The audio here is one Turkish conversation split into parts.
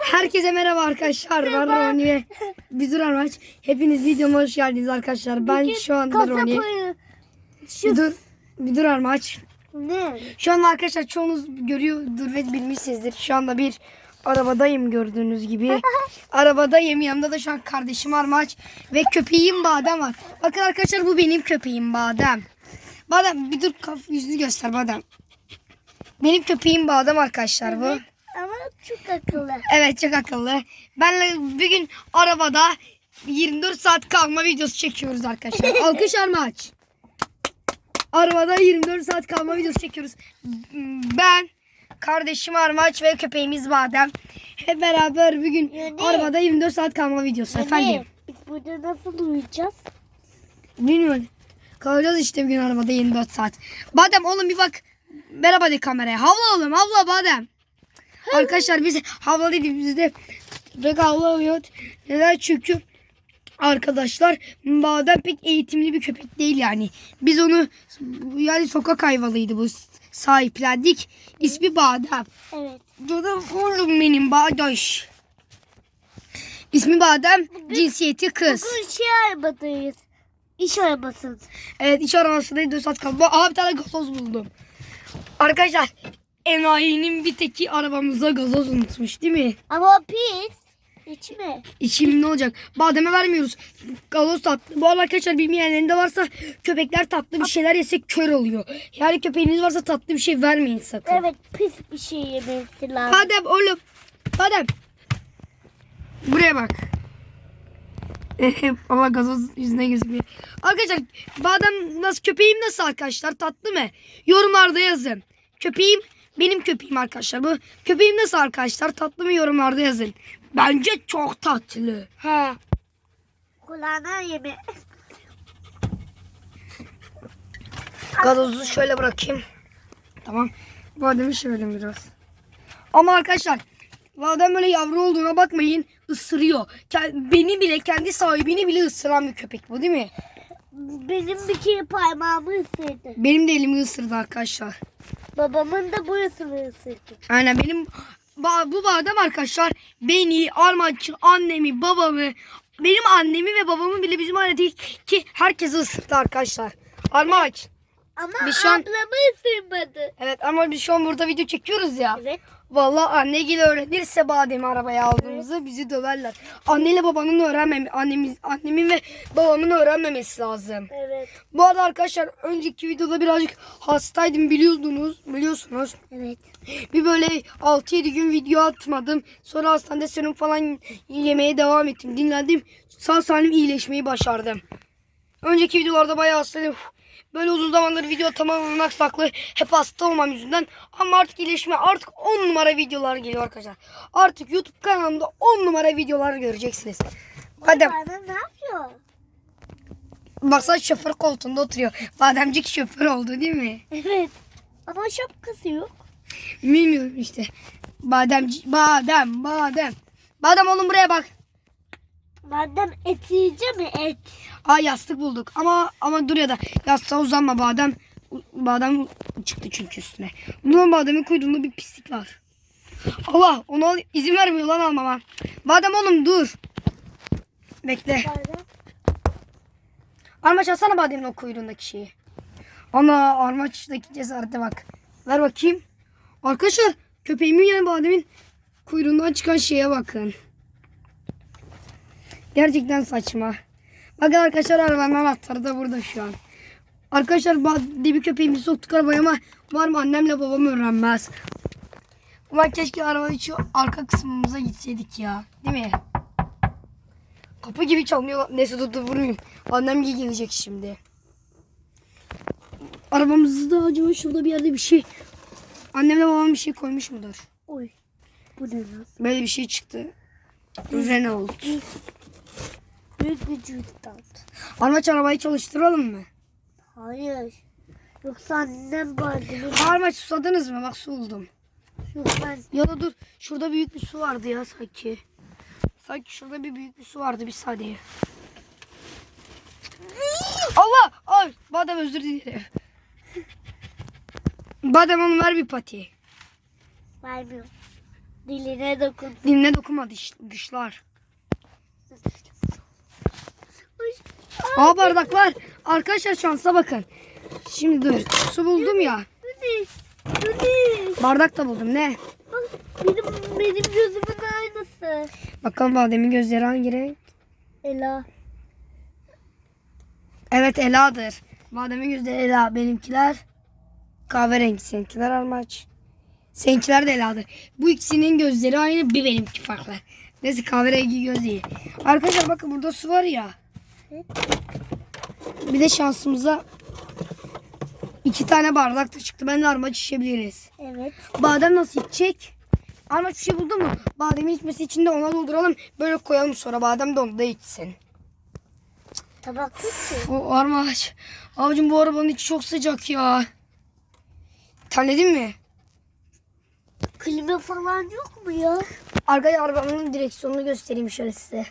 Herkese merhaba arkadaşlar. Ben Roni ve Bidur Armaç. Hepiniz videoma hoş geldiniz arkadaşlar. Ben Bugün şu anda Roni. oyunu. Şu Bidur, Bidur Armaç. ne? Şu anda arkadaşlar çoğunuz görüyordur ve bilmişsinizdir. Şu anda bir arabadayım gördüğünüz gibi. arabadayım. Yanımda da şu an kardeşim Armaç ve köpeğim Badem var. Bakın arkadaşlar bu benim köpeğim Badem. Badem bir dur kaf yüzünü göster Badem. Benim köpeğim Badem arkadaşlar bu. Çok akıllı. Evet çok akıllı. Benle bugün arabada 24 saat kalma videosu çekiyoruz arkadaşlar. Alkış Armaç. Arabada 24 saat kalma videosu çekiyoruz. Ben, kardeşim Armaç ve köpeğimiz Badem. Hep beraber bugün Yani- arabada 24 saat kalma videosu efendim. Ne? Biz burada nasıl uyuyacağız? Bilmiyorum. Kalacağız işte bugün arabada 24 saat. Badem oğlum bir bak. Merhaba de kameraya. Havla oğlum havla Badem. Arkadaşlar biz havla dedik bizde pek havlamıyor. Neden? Çünkü arkadaşlar Badem pek eğitimli bir köpek değil yani. Biz onu yani sokak hayvanıydı bu sahiplendik. İsmi Badem. Evet. Canım oğlum benim Bağdaş. İsmi Badem, cinsiyeti kız. Bugün şey arabadayız. İş arabası. Evet iş arabasında 4 saat kaldı. Aha bir tane gazoz buldum. Arkadaşlar enayinin bir teki arabamıza gazoz unutmuş değil mi? Ama o pis. İçme. İçim ne olacak? Bademe vermiyoruz. Gazoz tatlı. Bu arada arkadaşlar bilmeyenlerinde varsa köpekler tatlı bir şeyler yese kör oluyor. Yani köpeğiniz varsa tatlı bir şey vermeyin sakın. Evet pis bir şey yemesi lazım. Badem oğlum. Badem. Buraya bak. Allah gazoz yüzüne gözüküyor. Arkadaşlar badem nasıl köpeğim nasıl arkadaşlar tatlı mı? Yorumlarda yazın. Köpeğim benim köpeğim arkadaşlar. Bu köpeğim nasıl arkadaşlar tatlı mı yorumlarda yazın. Bence çok tatlı. He. Kulağına yeme. Gazozu şöyle bırakayım. Tamam. Bademi şöyle biraz. Ama arkadaşlar badem böyle yavru olduğuna bakmayın. ısırıyor. Beni bile kendi sahibini bile ısıran bir köpek bu değil mi? Benim bir kere parmağımı ısırdı. Benim de elimi ısırdı arkadaşlar. Babamın da burasını ısırdı. Aynen benim bu badem arkadaşlar beni, Armaç'ı, annemi, babamı, benim annemi ve babamı bile bizim aile değil ki herkesi ısırdı arkadaşlar. Armaç. Ama Biz şu an- ablamı ısırmadı. Evet ama biz şu an burada video çekiyoruz ya. Evet. Vallahi annegil öğrenirse bademi arabaya aldığımızı bizi döverler. Anneyle babanın öğrenmem annemiz annemin ve babamın öğrenmemesi lazım. Evet. Bu arada arkadaşlar önceki videoda birazcık hastaydım biliyorsunuz. Biliyorsunuz. Evet. Bir böyle 6-7 gün video atmadım. Sonra hastanede serum falan yemeye devam ettim. Dinlendim. Sağ salim iyileşmeyi başardım. Önceki videolarda bayağı hastaydım. Böyle uzun zamandır video tamamen aksaklı. Hep hasta olmam yüzünden. Ama artık iyileşme artık 10 numara videolar geliyor arkadaşlar. Artık YouTube kanalımda 10 numara videolar göreceksiniz. Bana ne yapıyor? Baksana şoför koltuğunda oturuyor. Bademcik şoför oldu değil mi? Evet. Ama şapkası yok. Bilmiyorum işte. Badem, badem, badem. Badem oğlum buraya bak. Madem et yiyeceğim mi et? Aa yastık bulduk. Ama ama dur ya da yastığa uzanma badem. Badem çıktı çünkü üstüne. Bunun bademin kuyruğunda bir pislik var. Allah ona izin vermiyor lan almama. Badem oğlum dur. Bekle. Madem. Armaç alsana bademin o kuyruğundaki şeyi. Ana armaçtaki cesarete bak. Ver bakayım. Arkadaşlar köpeğimin yani bademin kuyruğundan çıkan şeye bakın. Gerçekten saçma. Bakın arkadaşlar arabanın anahtarı da burada şu an. Arkadaşlar bademi köpeğimizi soktuk arabaya ama var mı annemle babam öğrenmez. Ama keşke arabanın şu arka kısmımıza gitseydik ya. Değil mi? Kapı gibi çalmıyor. Neyse dur dur vurmayayım. Annem gelecek şimdi. Arabamızda acaba şurada bir yerde bir şey. Annemle babam bir şey koymuş mudur? Oy. Bu ne lan? Böyle bir şey çıktı. Renault. Büyük bir cüzdan. Armaç arabayı çalıştıralım mı? Hayır. Yoksa annem bademi. Armaç susadınız mı? Bak su buldum. Yok ben. Ya da dur. Şurada büyük bir su vardı ya sanki. Sanki şurada bir büyük bir su vardı bir saniye. Allah! Ay! Badem özür dilerim. Badem onu ver bir pati. Vermiyorum. Diline dokun. Diline dokunma dış, dışlar. Aa bardaklar. Arkadaşlar şansa bakın. Şimdi dur. Su buldum ya. Bardak da buldum. Ne? Benim, benim gözümün Bakalım Badem'in gözleri hangi renk? Ela. Evet Ela'dır. Badem'in gözleri Ela. Benimkiler kahverengi. Seninkiler armaç. Seninkiler de Ela'dır. Bu ikisinin gözleri aynı. Bir benimki farklı. Neyse kahverengi göz değil. Arkadaşlar bakın burada su var ya. Bir de şansımıza iki tane bardak da çıktı. Ben de armaç içebiliriz. Evet. Badem nasıl içecek? Armaç bir şey buldu mu? Bademin içmesi için de ona dolduralım. Böyle koyalım sonra badem de onu da içsin. Tabak ki. O armaç. Abicim bu arabanın içi çok sıcak ya. Terledin mi? Klima falan yok mu ya? Arkaya arabanın direksiyonunu göstereyim şöyle size.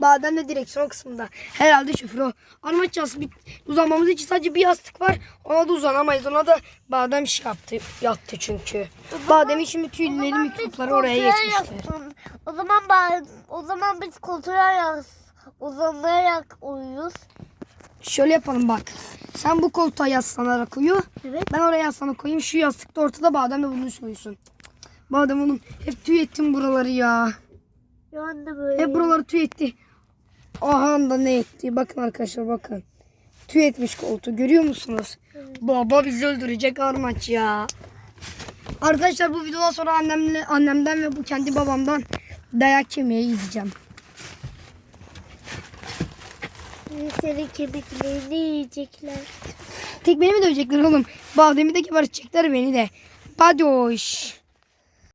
Badem de direksiyon kısmında. Herhalde şoför o. Armaç bir uzanmamız için sadece bir yastık var. Ona da uzanamayız. Ona da badem şey yaptı, yattı çünkü. Badem şimdi tüyleri mikropları oraya geçmişler. O zaman ben, o zaman biz koltuğa yas, uzanarak uyuyoruz. Şöyle yapalım bak. Sen bu koltuğa yaslanarak uyu. Evet. Ben oraya yaslanarak koyayım. Şu yastık da ortada badem de bunun üstüne uyusun. Badem oğlum hep tüy ettim buraları ya. Ben de böyle. Hep buraları tüy etti. Aha da ne etti? Bakın arkadaşlar bakın. Tüy etmiş koltuğu görüyor musunuz? Baba bizi öldürecek armaç ya. Arkadaşlar bu videodan sonra annemle annemden ve bu kendi babamdan dayak yemeyi yiyeceğim. Senin kemiklerini yiyecekler. Tek beni mi dövecekler oğlum? Bademi de gebertecekler beni de. Badoş.